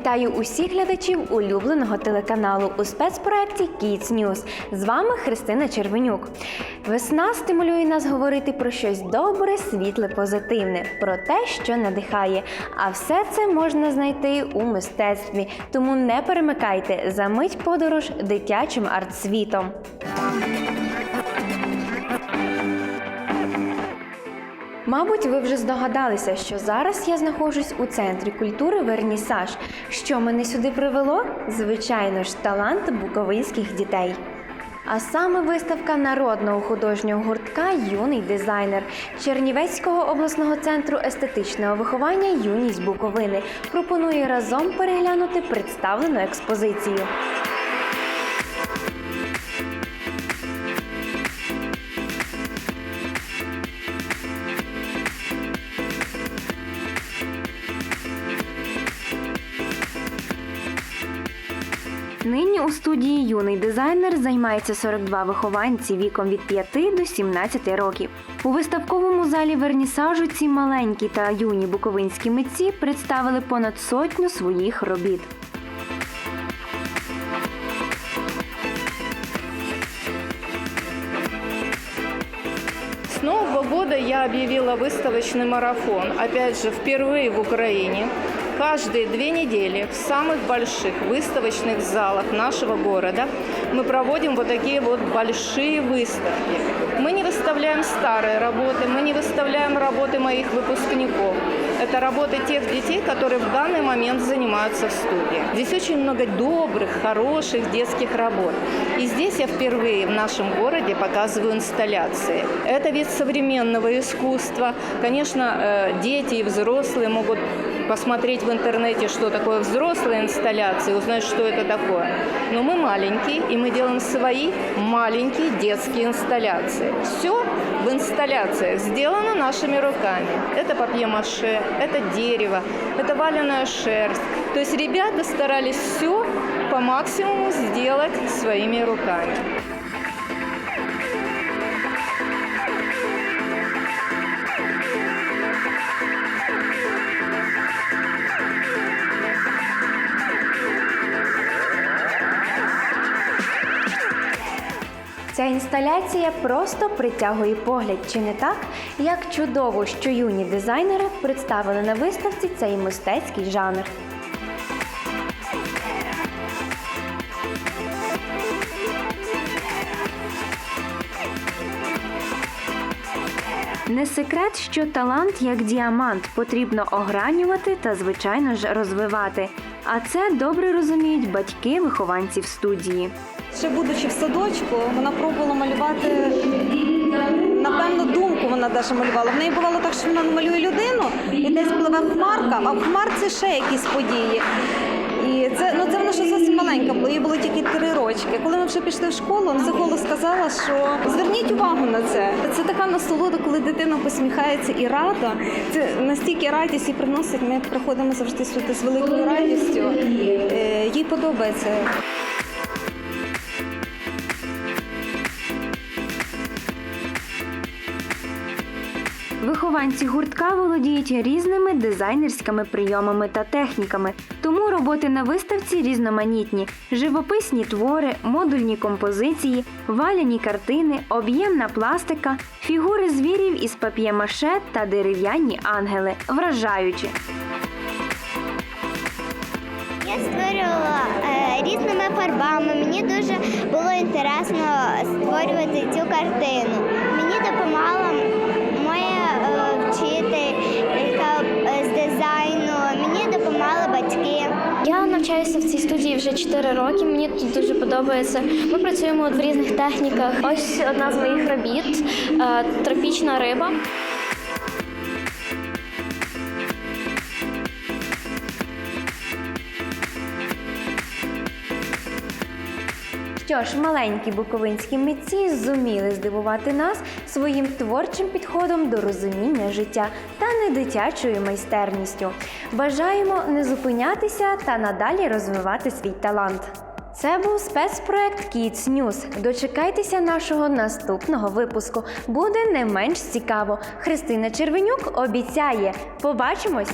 Вітаю усіх глядачів улюбленого телеканалу у спецпроекті Kids News. З вами Христина Червенюк. Весна стимулює нас говорити про щось добре, світле, позитивне, про те, що надихає. А все це можна знайти у мистецтві. Тому не перемикайте за мить подорож дитячим арт-світом. Мабуть, ви вже здогадалися, що зараз я знаходжусь у центрі культури Вернісаж. Що мене сюди привело? Звичайно ж, талант буковинських дітей. А саме виставка народного художнього гуртка Юний дизайнер Чернівецького обласного центру естетичного виховання Юність Буковини пропонує разом переглянути представлену експозицію. у студії юний дизайнер займається 42 вихованці віком від 5 до 17 років. У виставковому залі вернісажу ці маленькі та юні буковинські митці представили понад сотню своїх робіт. С Нового года я объявила выставочный марафон. Опять же, впервые в Украине. Каждые две недели в самых больших выставочных залах нашего города мы проводим вот такие вот большие выставки. Мы не выставляем старые работы, мы не выставляем работы моих выпускников. Это работы тех детей, которые в данный момент занимаются в студии. Здесь очень много добрых, хороших детских работ. И здесь я впервые в нашем городе показываю инсталляции. Это вид современного искусства. Конечно, э, дети и взрослые могут посмотреть в интернете, что такое взрослые инсталляции, узнать, что это такое. Но мы маленькие, и мы делаем свои маленькие детские инсталляции. Все в инсталляциях сделано нашими руками. Это папье-маше, это дерево, это валеная шерсть. То есть ребята старались все по максимуму сделать своими руками. Ця інсталяція просто притягує погляд, чи не так? Як чудово, що юні дизайнери представили на виставці цей мистецький жанр. Не секрет, що талант як діамант потрібно огранювати та, звичайно ж, розвивати. А це добре розуміють батьки вихованців студії. Ще будучи в садочку, вона пробувала малювати. Напевно, думку вона навіть малювала. В неї бувало так, що вона малює людину і десь пливе хмарка, а в хмарці ще якісь події. І це ну це вона ще зовсім маленька була, їй було тільки три рочки. Коли ми вже пішли в школу, психолог сказала, що зверніть увагу на це. Це така насолода, коли дитина посміхається і рада. Це настільки радість і приносить. Ми приходимо завжди сюди з великою радістю. Е, Їй подобається. Вихованці гуртка володіють різними дизайнерськими прийомами та техніками, тому роботи на виставці різноманітні: живописні твори, модульні композиції, валяні картини, об'ємна пластика, фігури звірів із пап'є-маше та дерев'яні ангели, вражаючі. Я створювала е, різними фарбами. Мені дуже було інтересно створювати цю картину. В цій студії вже 4 роки. Мені тут дуже подобається. Ми працюємо в різних техніках. Ось одна з моїх робіт е, тропічна риба. Що ж, маленькі буковинські митці зуміли здивувати нас своїм творчим підходом до розуміння життя та недитячою майстерністю. Бажаємо не зупинятися та надалі розвивати свій талант. Це був спецпроект Kids News. Дочекайтеся нашого наступного випуску. Буде не менш цікаво. Христина Червенюк обіцяє. Побачимось!